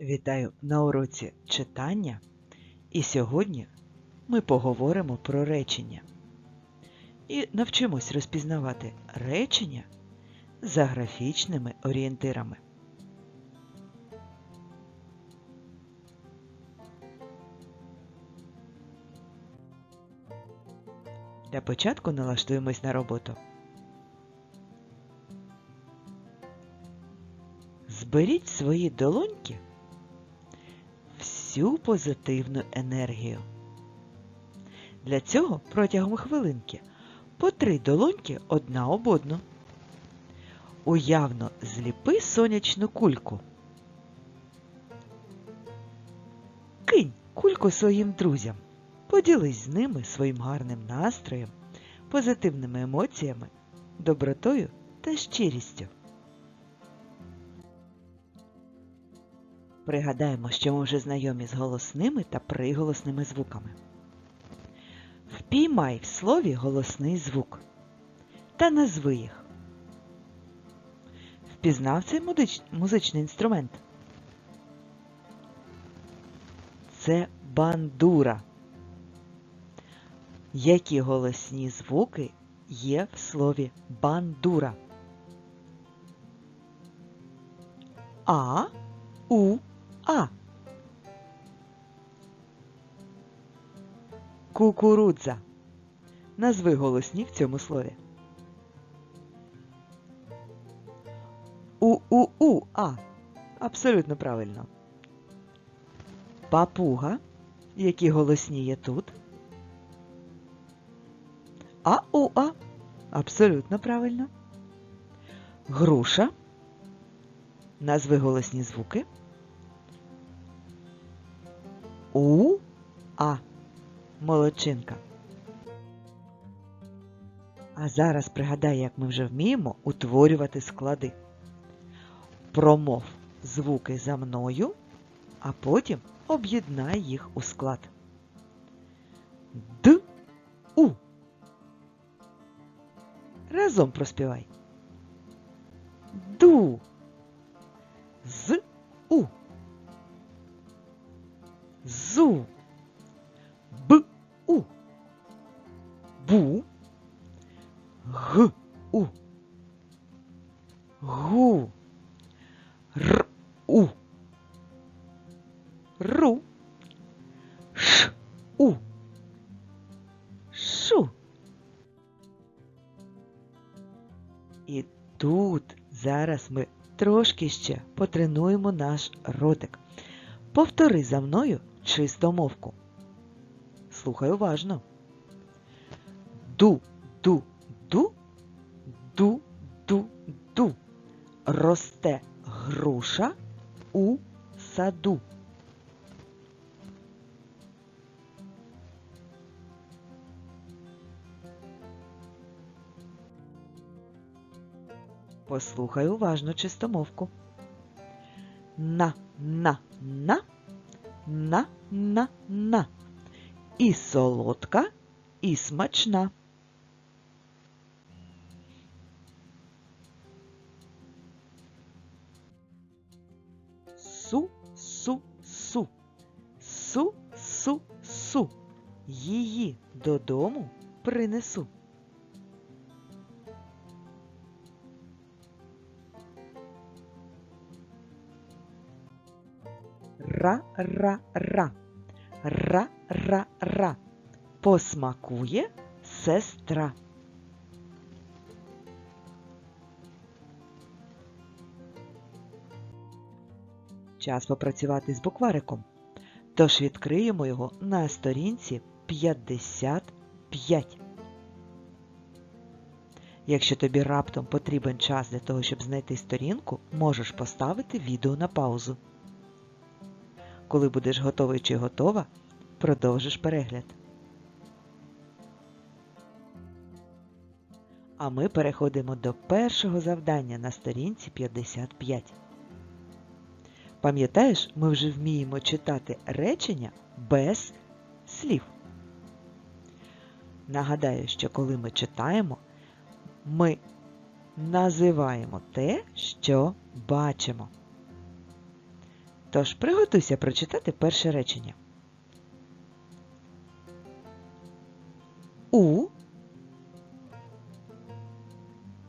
Вітаю на уроці читання. І сьогодні ми поговоримо про речення. І навчимось розпізнавати речення за графічними орієнтирами. Для початку налаштуємось на роботу. Зберіть свої долоньки всю позитивну енергію. Для цього протягом хвилинки по три долоньки одна об одну. Уявно зліпи сонячну кульку. Кинь кульку своїм друзям. Поділись з ними своїм гарним настроєм, позитивними емоціями, добротою та щирістю. Пригадаємо, що ми вже знайомі з голосними та приголосними звуками. Впіймай в слові голосний звук та назви їх. Впізнав цей музич- музичний інструмент? Це бандура. Які голосні звуки є в слові бандура? А, У, А. Кукурудза. Назви голосні в цьому слові. У-у-у-а. Абсолютно правильно. Папуга. Які голосні є тут? А-у-а. Абсолютно правильно. Груша. Назви голосні звуки. У, А. Молодчинка. А зараз пригадай, як ми вже вміємо утворювати склади. Промов звуки за мною, а потім об'єднай їх у склад. Д, У. Разом проспівай. Ду. З, У. Зу. Б у. Бу. Г у. Гу. Р у. Ру. Ш у. Шу. І тут зараз ми трошки ще потренуємо наш ротик. Повтори за мною чистомовку. Слухай уважно. Ду, ду, ду, ду, ду, ду. Росте груша у саду. Послухай уважно чистомовку. На, на, на, на, на, на. І солодка, і смачна. Су, су, су. Су, су, су. Її додому принесу. Ра-ра-ра. Ра-ра-ра. Посмакує сестра. Час попрацювати з буквариком. Тож відкриємо його на сторінці 55. Якщо тобі раптом потрібен час для того, щоб знайти сторінку, можеш поставити відео на паузу. Коли будеш готовий чи готова, продовжиш перегляд. А ми переходимо до першого завдання на сторінці 55. Пам'ятаєш, ми вже вміємо читати речення без слів. Нагадаю, що коли ми читаємо, ми називаємо те, що бачимо. Тож приготуйся прочитати перше речення. У.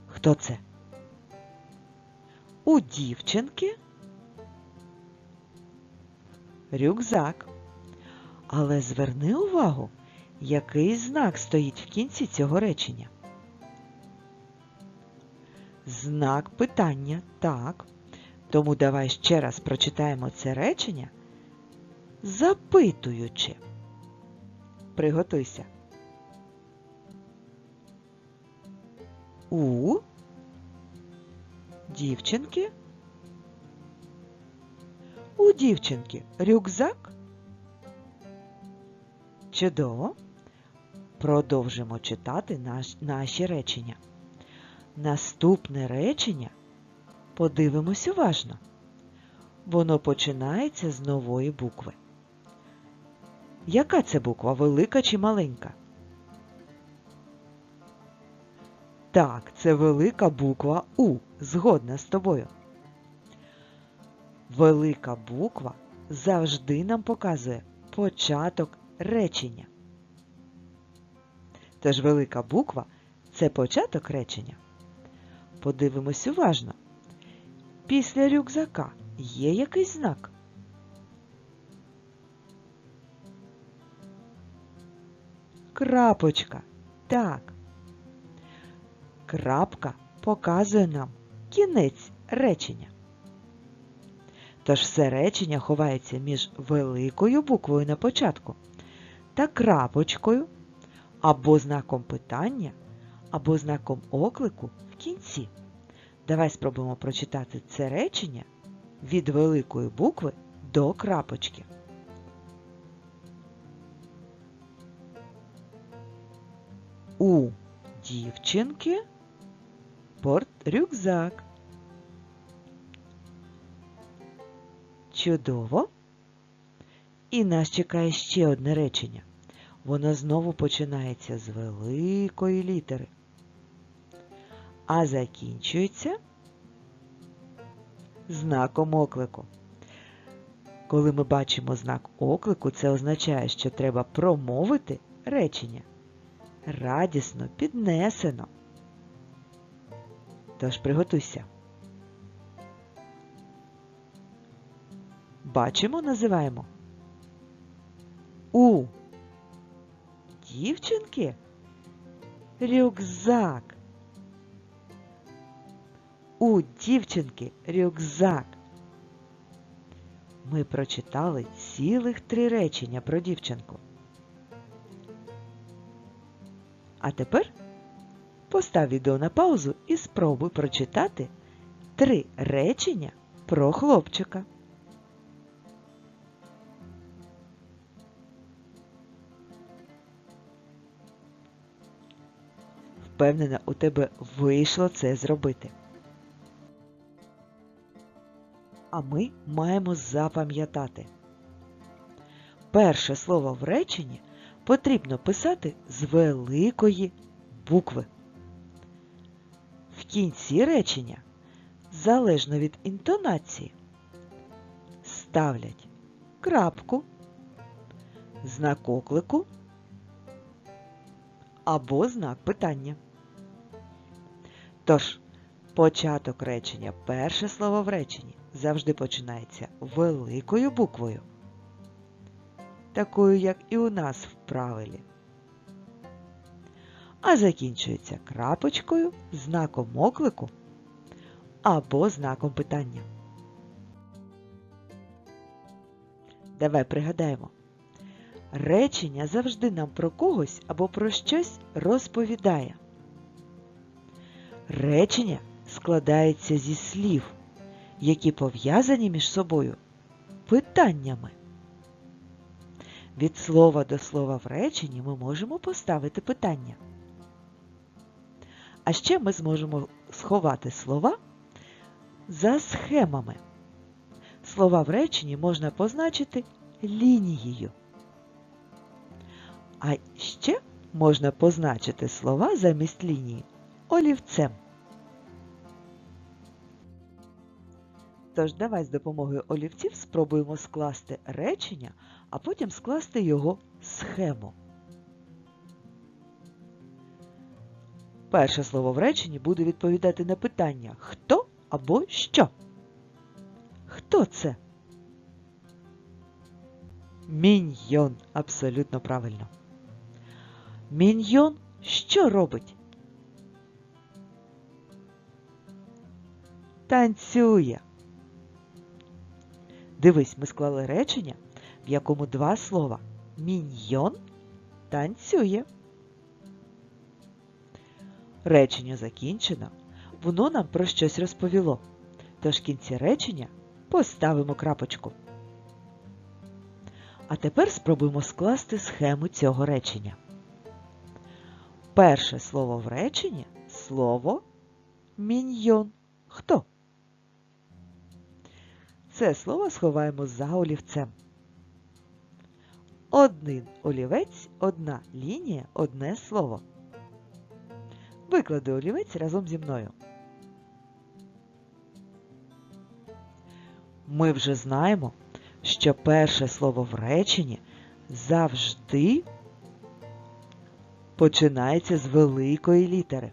Хто це? У дівчинки рюкзак. Але зверни увагу, який знак стоїть в кінці цього речення. Знак питання так. Тому давай ще раз прочитаємо це речення, запитуючи. Приготуйся. У дівчинки. У дівчинки рюкзак. Чудово. Продовжимо читати наш, наші речення. Наступне речення подивимось уважно. Воно починається з нової букви. Яка це буква? Велика чи маленька? Так, це велика буква У. Згодна з тобою. Велика буква завжди нам показує початок речення. Тож велика буква це початок речення. Подивимось уважно. Після рюкзака є якийсь знак? Крапочка. Так. Крапка показує нам кінець речення. Тож все речення ховається між великою буквою на початку та крапочкою або знаком питання, або знаком оклику в кінці. Давай спробуємо прочитати це речення від великої букви до крапочки. У дівчинки порт рюкзак. Чудово. І нас чекає ще одне речення. Воно знову починається з великої літери, а закінчується знаком оклику. Коли ми бачимо знак оклику, це означає, що треба промовити речення радісно, піднесено. Тож приготуйся. Бачимо, називаємо у дівчинки рюкзак. У дівчинки рюкзак. Ми прочитали цілих три речення про дівчинку. А тепер постав відео на паузу і спробуй прочитати три речення про хлопчика. Впевнена, у тебе вийшло це зробити. А ми маємо запам'ятати. Перше слово в реченні потрібно писати з великої букви. В кінці речення, залежно від інтонації, ставлять крапку, знак оклику або знак питання. Тож, початок речення, перше слово в реченні завжди починається великою буквою, такою, як і у нас в правилі, а закінчується крапочкою, знаком оклику або знаком питання. Давай пригадаємо. Речення завжди нам про когось або про щось розповідає. Речення складається зі слів, які пов'язані між собою питаннями. Від слова до слова в реченні ми можемо поставити питання. А ще ми зможемо сховати слова за схемами. Слова в реченні можна позначити лінією. А ще можна позначити слова замість лінії олівцем. Тож давай з допомогою олівців спробуємо скласти речення, а потім скласти його схему. Перше слово в реченні буде відповідати на питання хто або що. Хто це? Міньйон. Абсолютно правильно. Міньйон що робить? Танцює. Дивись, ми склали речення, в якому два слова. Міньйон танцює. Речення закінчено. Воно нам про щось розповіло. Тож в кінці речення поставимо крапочку. А тепер спробуємо скласти схему цього речення. Перше слово в реченні слово міньйон. Хто? Це слово сховаємо за олівцем. Один олівець, одна лінія, одне слово. Виклади олівець разом зі мною. Ми вже знаємо, що перше слово в реченні завжди починається з великої літери.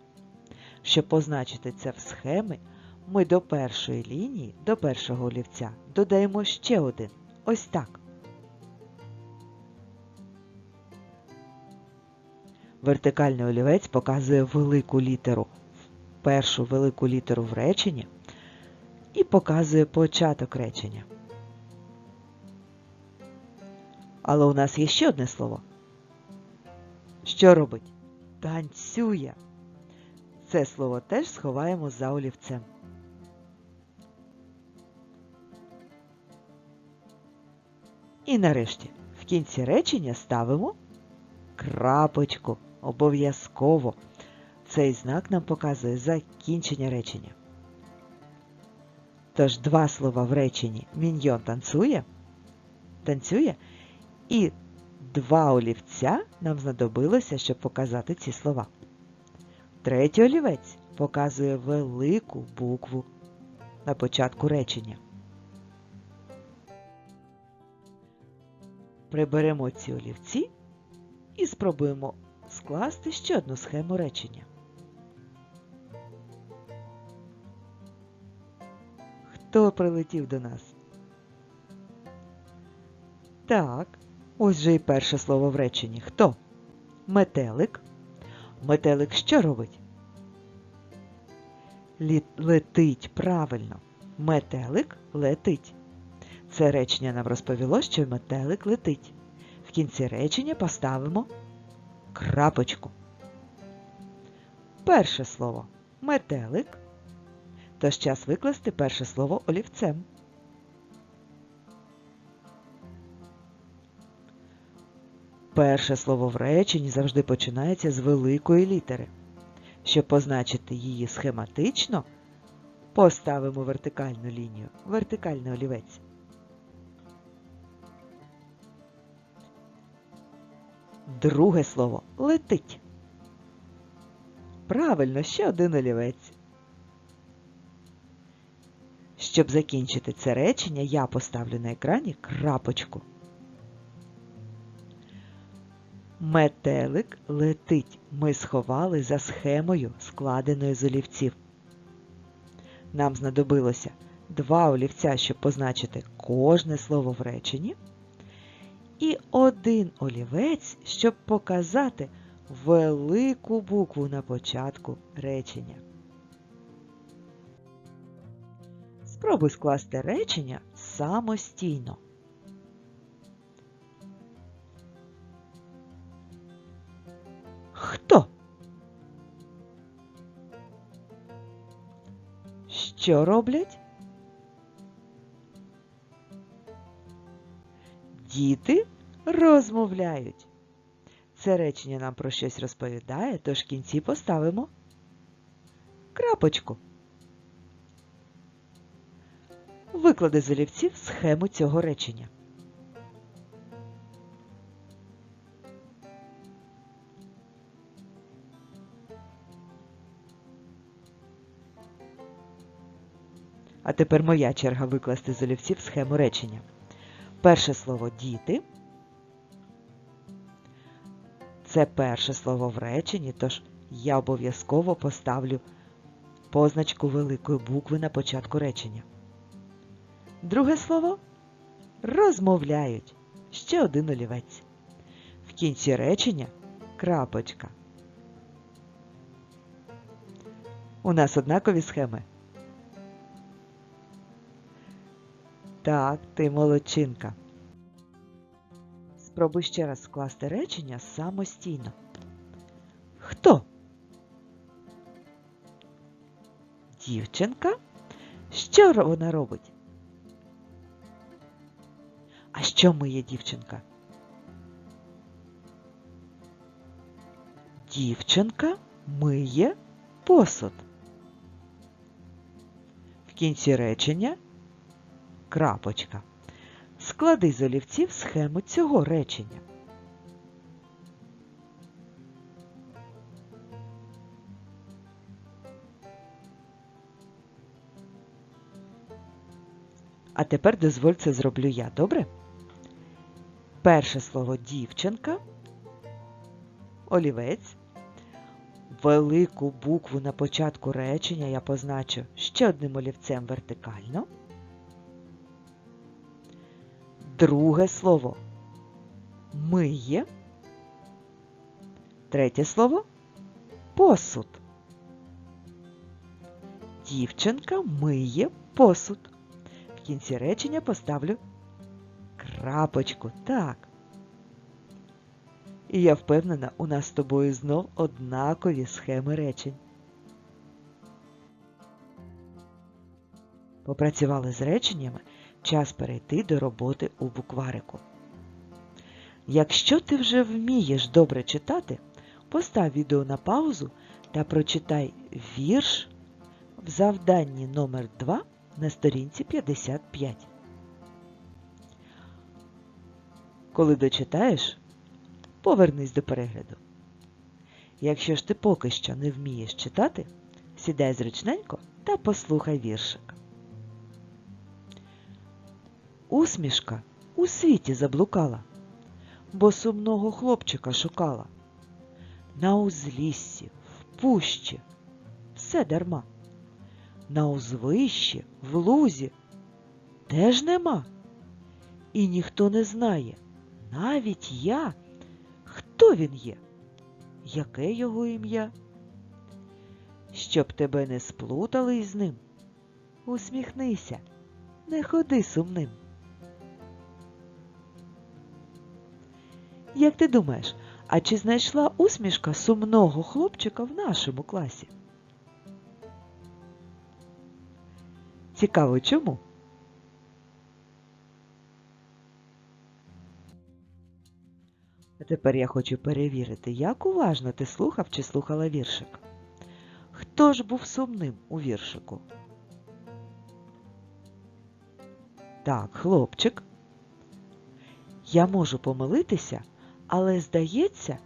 Щоб позначити це в схемі, ми до першої лінії, до першого олівця додаємо ще один. Ось так. Вертикальний олівець показує велику літеру, першу велику літеру в реченні і показує початок речення. Але у нас є ще одне слово. Що робить? Танцює. Це слово теж сховаємо за олівцем. І нарешті в кінці речення ставимо крапочку. Обов'язково. Цей знак нам показує закінчення речення. Тож два слова в реченні міньйон танцює, танцює, і два олівця нам знадобилося, щоб показати ці слова. Третій олівець показує велику букву на початку речення. Приберемо ці олівці і спробуємо скласти ще одну схему речення. Хто прилетів до нас? Так, ось же і перше слово в реченні. Хто? Метелик. Метелик що робить? Лі... Летить правильно. Метелик летить. Це речення нам розповіло, що метелик летить. В кінці речення поставимо крапочку. Перше слово метелик. Тож час викласти перше слово олівцем. Перше слово в реченні завжди починається з великої літери. Щоб позначити її схематично, поставимо вертикальну лінію, вертикальний олівець. Друге слово летить. Правильно, ще один олівець. Щоб закінчити це речення, я поставлю на екрані крапочку. Метелик летить. Ми сховали за схемою, складеною з олівців. Нам знадобилося два олівця, щоб позначити кожне слово в реченні, і один олівець, щоб показати велику букву на початку речення. Спробуй скласти речення самостійно. Хто? Що роблять? Діти розмовляють. Це речення нам про щось розповідає, тож в кінці поставимо крапочку. Виклади з олівців схему цього речення. А тепер моя черга викласти з олівців схему речення. Перше слово діти. Це перше слово в реченні, тож я обов'язково поставлю позначку великої букви на початку речення. Друге слово розмовляють. Ще один олівець. В кінці речення крапочка. У нас однакові схеми. Так, ти молодчинка. Спробуй ще раз скласти речення самостійно. Хто? Дівчинка? Що вона робить? А що миє дівчинка? Дівчинка миє посуд. В кінці речення крапочка. Склади з олівців схему цього речення. А тепер дозволь це зроблю я, добре? Перше слово дівчинка, олівець. Велику букву на початку речення я позначу ще одним олівцем вертикально. Друге слово миє. Третє слово посуд. Дівчинка миє посуд. В кінці речення поставлю крапочку. Так. І я впевнена, у нас з тобою знов однакові схеми речень. Попрацювали з реченнями, час перейти до роботи у букварику. Якщо ти вже вмієш добре читати, постав відео на паузу та прочитай вірш в завданні номер 2 на сторінці 55. Коли дочитаєш, повернись до перегляду. Якщо ж ти поки що не вмієш читати, сідай зручненько та послухай віршик. Усмішка у світі заблукала, бо сумного хлопчика шукала. На узліссі, в пущі, все дарма. На узвищі, в лузі теж нема. І ніхто не знає, навіть я, хто він є, яке його ім'я. Щоб тебе не сплутали із ним, усміхнися, не ходи сумним. Як ти думаєш, а чи знайшла усмішка сумного хлопчика в нашому класі? Цікаво, чому? А тепер я хочу перевірити, як уважно ти слухав чи слухала віршик. Хто ж був сумним у віршику? Так, хлопчик. Я можу помилитися, але, здається,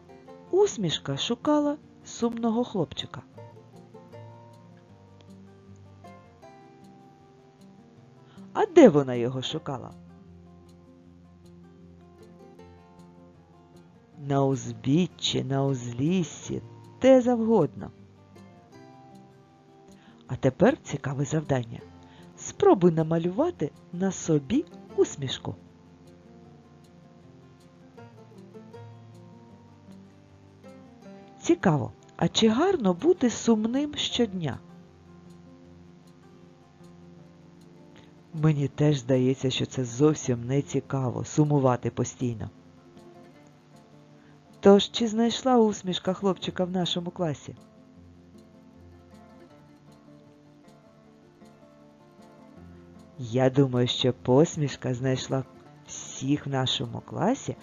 усмішка шукала сумного хлопчика. А де вона його шукала? На узбіччі, на узліссі, де завгодно. А тепер цікаве завдання. Спробуй намалювати на собі усмішку. Цікаво, а чи гарно бути сумним щодня? Мені теж здається, що це зовсім не цікаво сумувати постійно. Тож, чи знайшла усмішка хлопчика в нашому класі? Я думаю, що посмішка знайшла всіх в нашому класі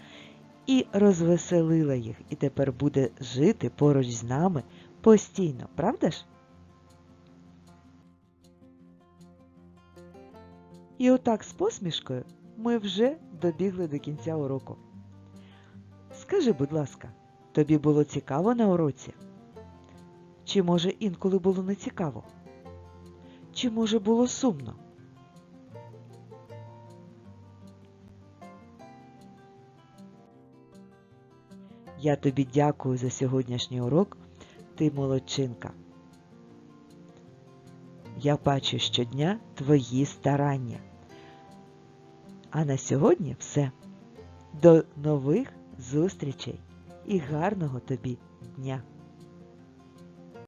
і розвеселила їх, і тепер буде жити поруч з нами постійно, правда ж? І отак з посмішкою ми вже добігли до кінця уроку. Скажи, будь ласка, тобі було цікаво на уроці? Чи може інколи було нецікаво? Чи може було сумно? Я тобі дякую за сьогоднішній урок. Ти молодчинка. Я бачу щодня твої старання. А на сьогодні все. До нових зустрічей і гарного тобі дня!